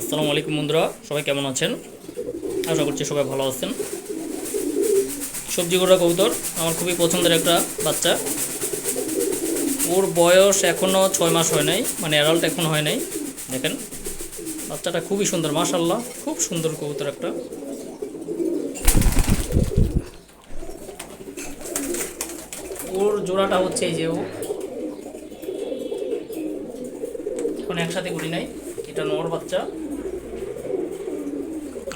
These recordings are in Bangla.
আসসালামু আলাইকুম বন্ধুরা, সবাই কেমন আছেন? আশা করছি সবাই ভালো আছেন। সবজি গোড়া কবুতর, আমার খুবই পছন্দের একটা বাচ্চা। ওর বয়স এখনও ছয় মাস হয় নাই মানে অ্যাডাল্ট এখন হয় নাই, দেখেন। বাচ্চাটা খুবই সুন্দর মাশাল্লাহ খুব সুন্দর কবুতর একটা। ওর জোড়াটা হচ্ছে এই যে ও। এখন একসাথে করি নাই, এটা নর বাচ্চা।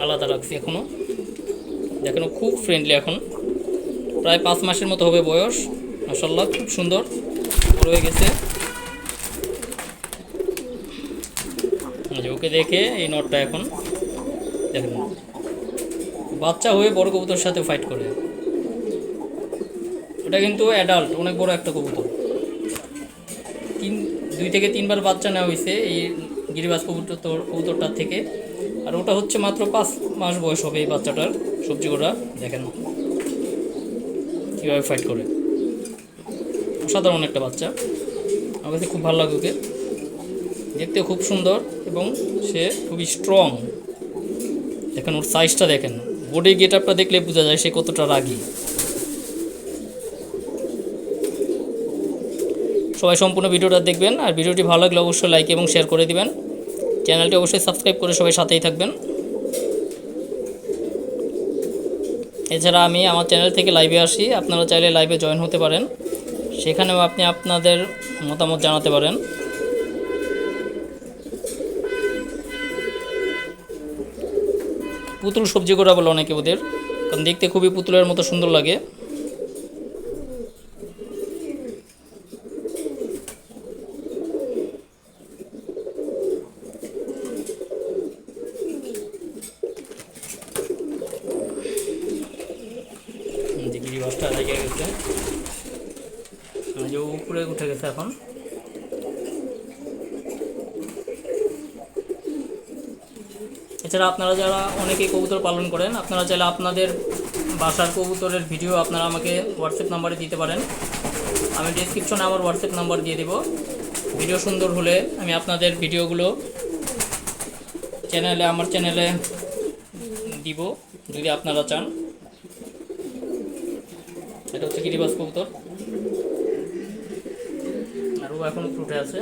আলাদা রাখছি এখনও দেখেন খুব ফ্রেন্ডলি এখন। প্রায় পাঁচ মাসের মতো হবে বয়স। মাসাল্লাহ খুব সুন্দর। বড় হয়ে গেছে। ওকে দেখে এই নটটা এখন। দেখেন। বাচ্চা হয়ে বড় কবুতরের সাথে ফাইট করে। ওটা কিন্তু অ্যাডাল্ট অনেক বড় একটা কবুতর। তিন দুই থেকে তিনবার বাচ্চা নেওয়া হয়েছে। এই গিরিবাজ কবুতর কবুতরটার থেকে। আর ওটা হচ্ছে মাত্র পাঁচ মাস বয়স হবে এই বাচ্চাটার, সবজি গোড়া। দেখেন কীভাবে ফাইট করে। অসাধারণ একটা বাচ্চা। আমার কাছে খুব ভালো লাগে ওকে। দেখতে খুব সুন্দর এবং সে খুবই স্ট্রং দেখেন ওর সাইজটা দেখেন। বোর্ডে গেট আপটা দেখলে বোঝা যায় সে কতটা রাগী। সবাই সম্পূর্ণ ভিডিওটা দেখবেন। আর ভিডিওটি ভালো লাগলে অবশ্যই লাইক এবং শেয়ার করে দিবেন। চ্যানেলটি অবশ্যই সাবস্ক্রাইব করে সবাই সাথেই থাকবেন। এছাড়া আমি আমার চ্যানেল থেকে লাইভে আসি। আপনারা চাইলে লাইভে জয়েন হতে পারেন। সেখানেও আপনি আপনাদের মতামত জানাতে পারেন। পুতুল সবজি করা বলে অনেকে ওদের। কারণ দেখতে খুবই পুতুলের মতো সুন্দর লাগে। গিরিবাসটা লেগে গেছে। যে উপরে উঠে গেছে এখন। এছাড়া আপনারা যারা অনেকেই কবুতর পালন করেন, আপনারা চাইলে আপনাদের বাসার কবুতরের ভিডিও আপনারা আমাকে হোয়াটসঅ্যাপ নাম্বারে দিতে পারেন। আমি ডিসক্রিপশনে আমার হোয়াটসঅ্যাপ নাম্বার দিয়ে দেব। ভিডিও সুন্দর হলে আমি আপনাদের ভিডিওগুলো চ্যানেলে আমার চ্যানেলে দিব, যদি আপনারা চান। এটা হচ্ছে গিরিবাস কবুতর? আর ও এখন উঠে আছে।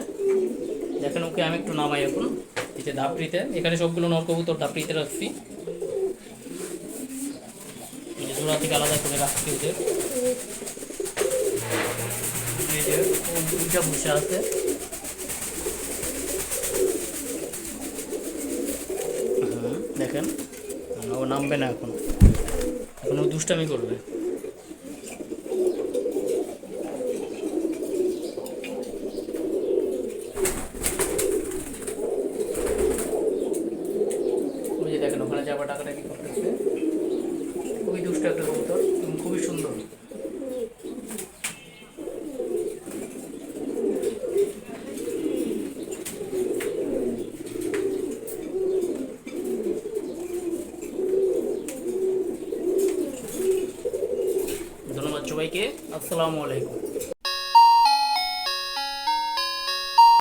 দেখেন ওকে আমি একটু নামাই এখন। যে ধাপড়িতে এখানে সবগুলো নর কবুতর ধাপড়িতে রাখছি। জোড়া থেকে আলাদা করে রাখছি ওদের। যে বসে আছে। দেখেন। ও নামবে না এখন। এখন ও দুষ্টামি করবে ওই যে দেখেন ওখানে যাবার টাকাটা কি করতেছে খুবই দুষ্ট একটা কবুতর এবং খুবই সুন্দর। ধন্যবাদ সবাইকে, আসসালামু আলাইকুম।